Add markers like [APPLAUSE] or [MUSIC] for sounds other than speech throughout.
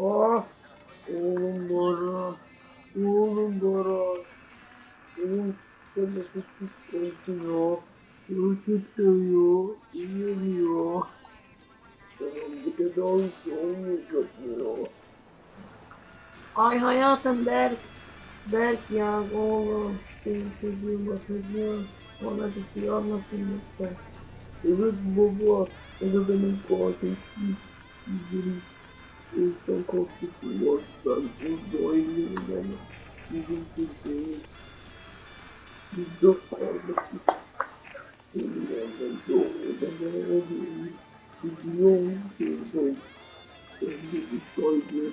Ah, oğlum Bora. Oğlum Bora. Benim sana küçük. Gerçekten ya. İyiyim ya. Tamam bir de daha iyi olmayacak ya. Ay hayatım Berk. Berk ya oğlum. Benim çocuğum bakacağım. Bana bir şey anlatın lütfen. Evet baba. O da benim kardeşim. Bizim insan korkusu burada oynayayım ama. Bizim çocuğumuz. Biz dört yanımda doğuda bana oluyor. Biliyorum de bir saygı.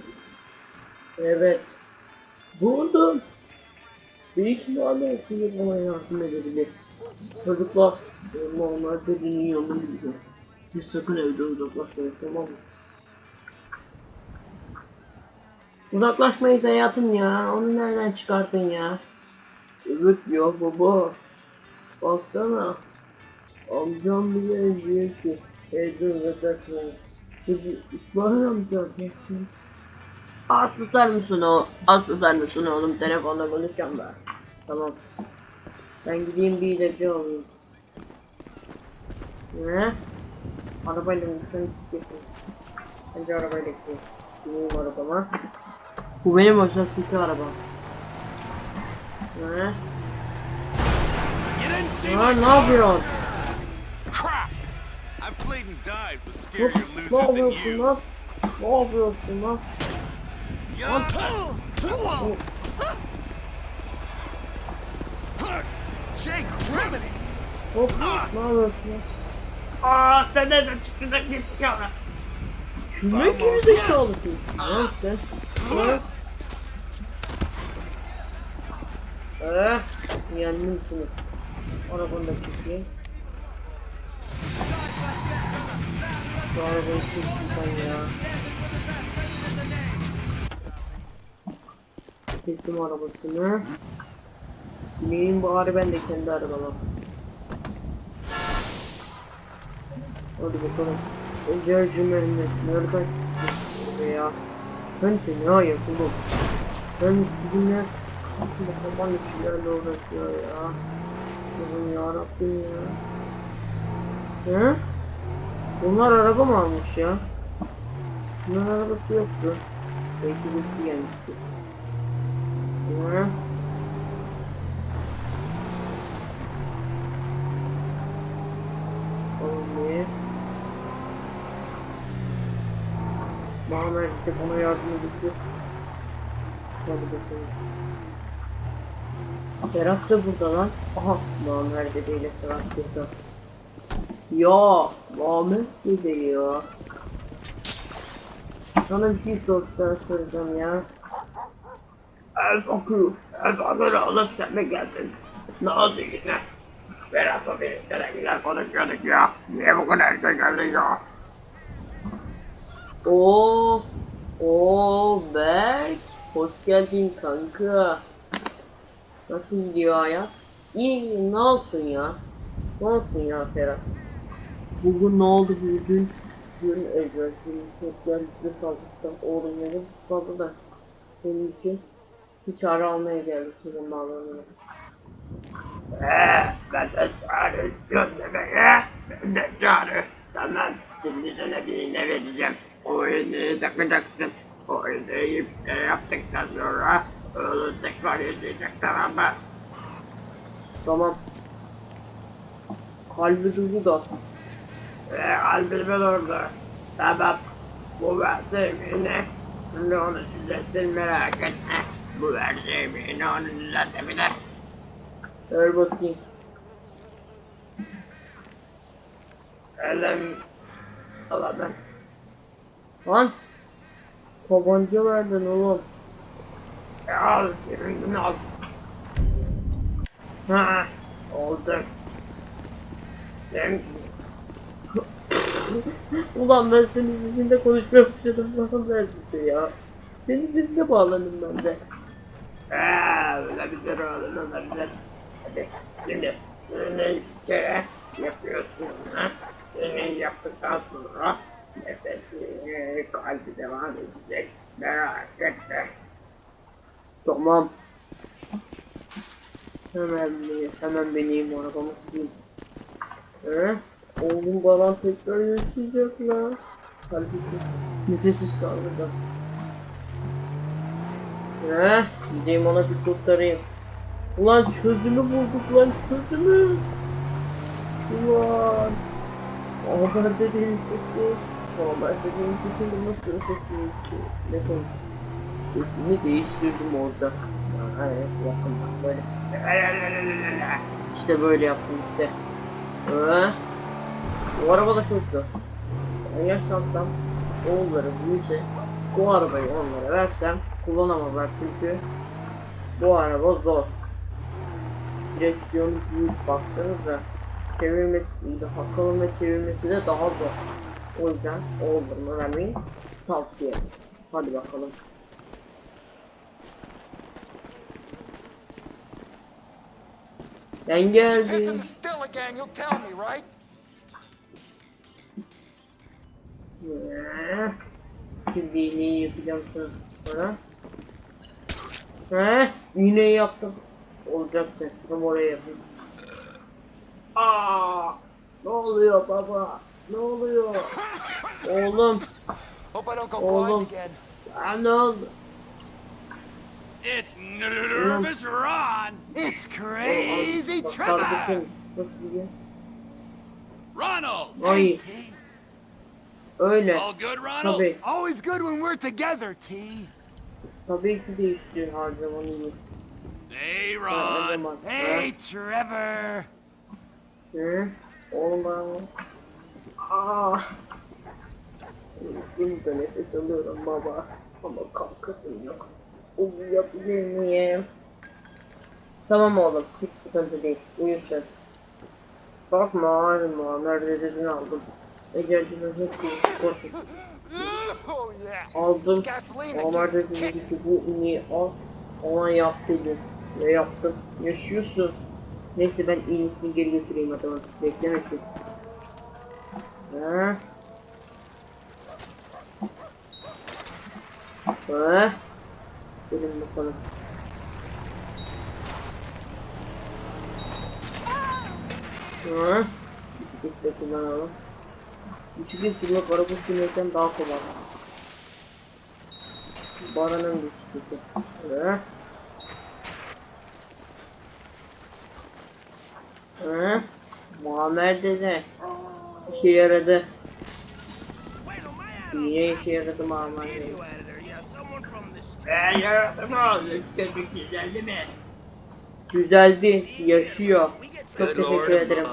Evet. Buldum. Bir ihtimalle etkili bana yardım edebilir. Çocuklar, onlar dediğinin yanına gidiyor. Siz sakın evde uzaklaşmayın tamam mı? Uzaklaşmayız hayatım ya. Onu nereden çıkarttın ya? Evet ya baba. Baksana. Amcam bile diyor ki evde uzaklaşmayın. İsmail amca diyorsun. Az tutar mısın o? Az tutar mısın oğlum? Telefonla konuşacağım ben. Tamam. Ben gideyim bir ilacı alayım. Ne? Arabayla mı sen istiyorsun? Önce arabayla gideyim. Bineyim arabama. Bu benim. Ne? You didn't see Ha my ne yapıyorsun? ne yapıyorsun lan? Ne yapıyorsun lan? Ya- Jake Criminy! Hop, ne yapıyorsun lan? Aaa sen nereden çıktın da git Ne gerizekalısın? Lan sen? Ne? Eh, yendim seni. Arabanı da çekeyim. Şu arabayı çektim sen ya. Çektim arabasını. Bineyim bari ben de kendi arabama. Hadi bakalım. Cümlenin nereden çıktı ya? Ben seni hayır oğlum. Ben sizinle aslında baban işlerle uğraşıyor ya. Allah'ım yarabbim ya. He? Bunlar araba mı almış ya? Bunların arabası yoktu. Belki birisi gelmişti. He? Oğlum ne? Muhammed işte bana yardım bakalım. Serap da burada lan. Aha Muhammed dedeyle Serap burada. Ya Muhammed dede ya. Sana bir şey sorsan soracağım ya. El fakir, el fakir alıp sen mi geldin? Ne oldu yine? Berat'la birlikte güzel konuşuyorduk ya. Niye bu kadar erken geldin ya? Oo, oo Berk, hoş geldin kanka. Nasıl gidiyor hayat? İyi, ne olsun ya? Ne olsun ya Ferhat? Bugün ne oldu bugün? Dün Ece, senin çok geldikleri saldırdıktan oğlum benim tutmadı da senin için hiç ara almaya geldik senin bağlarını. Eee, ben de çağrı istiyorum demeye. Ben de çağrı. Tamam, şimdi sana birine vereceğim. O oyunu takacaksın. O de yaptıktan sonra onu tekrar izleyecek tamam mı? Tamam. Kalbi duygu da. Eee, kalbime orada. Tamam. Bu verdiğim yine. Şimdi onu düzeltin merak etme. Bu verdiğim yine onu düzeltebilir. Ver bakayım. Elim aladım. Lan. Tabanca verdin oğlum. Al, yerindin al. Ha, oldu. Sen... [LAUGHS] Ulan ben senin yüzünde konuşmaya başladım. Nasıl dersin ya? Senin yüzüne bağlandım ben de. Eee, olabilir oğlum, olabilir. Hadi, şimdi şunu kere yapıyorsun. Ha? Şunu yaptıktan sonra nefesini kalbi devam edecek. Merak etme. Tamam. Hemen beni, hemen bineyim arabama gideyim. He? Oğlum falan tekrar yaşayacak la. Halbuki nefessiz kaldı da. He? Gideyim ona bir kurtarayım. Ulan çözümü bulduk lan çözümü. Ulan. Ama dediğim sesi. Ama dediğim sesi nasıl sesi ki? Ne konuş? Sesimi değiştirdim orada. Hayır yakın bak böyle. İşte böyle yaptım işte. Ee, bu araba da çok zor. Ben yaşansam oğulları büyüse bu arabayı onlara versem kullanamazlar çünkü bu araba zor. Direksiyonu büyük baksanıza çevirmesi, hakkının ve çevirmesi de daha zor. O yüzden oğullarıma vermeyi tavsiye ederim. Hadi bakalım. Right? Ya. Şimdi iğneyi yapacağım sonra. He? İğneyi yaptım. Olacaktı. Tam oraya yapayım. Aa! Ne oluyor baba? Ne oluyor? Oğlum. Oğlum. Aa, ne oldu? It's nervous Ron. It's crazy Trevor! kardeşim, Nasıl gidiyor? Ronald. Ay T. öyle. All good, Ronald? Tabii. Always good when we're together, T. Tabii ki değiştir her zaman iyi. Hey, Her Ron. zaman. Hey, Trevor! Hı? Oğlum bana. Aa. Şimdi de nefes alıyorum baba. Ama kalkasın yok. Uyuyabilir miyim? Tamam oğlum. Hiç sıkıntı değil. Uyursun. Korkma ağrıma. Nerede dedin aldım. Ecelcinin hepsini korkun. Aldım. Against dedi ki bu iğneyi al. Ona yap dedim. Ve yaptım. Yaşıyorsun. Neyse ben iğnesini geri götüreyim adamın. Beklemesin. Ha? Ha? Gelin bakalım. Ha? Bisikletle kullanalım. Bisiklet sürmek araba sürmekten daha kolay. Baranın bisikleti. Ha? Ha? Muammer dede. İşe yaradı. Niye işe yaradı Muammer dede? Ben yaradım oğlum. Köpük güzeldi mi? Güzeldi. Yaşıyor. Çok teşekkür ederim.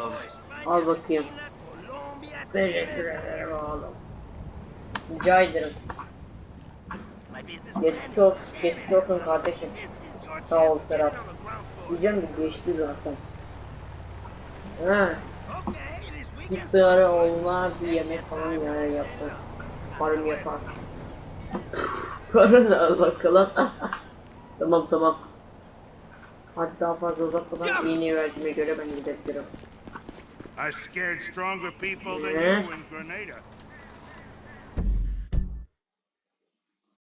Al bakayım. Teşekkür ederim oğlum. Rica ederim. Geçmiş olsun, geçmiş olsun kardeşim. Sağ ol Serap. Diyeceğim de geçti zaten. Ha. Git bir ara oğluna bir yemek falan ya yaptı. Umarım yapar. [LAUGHS] Karın al bakalım. [LAUGHS] tamam tamam. Hadi daha fazla uzatmadan iğneyi verdiğime göre ben gidebilirim. I scared stronger people than you in Grenada.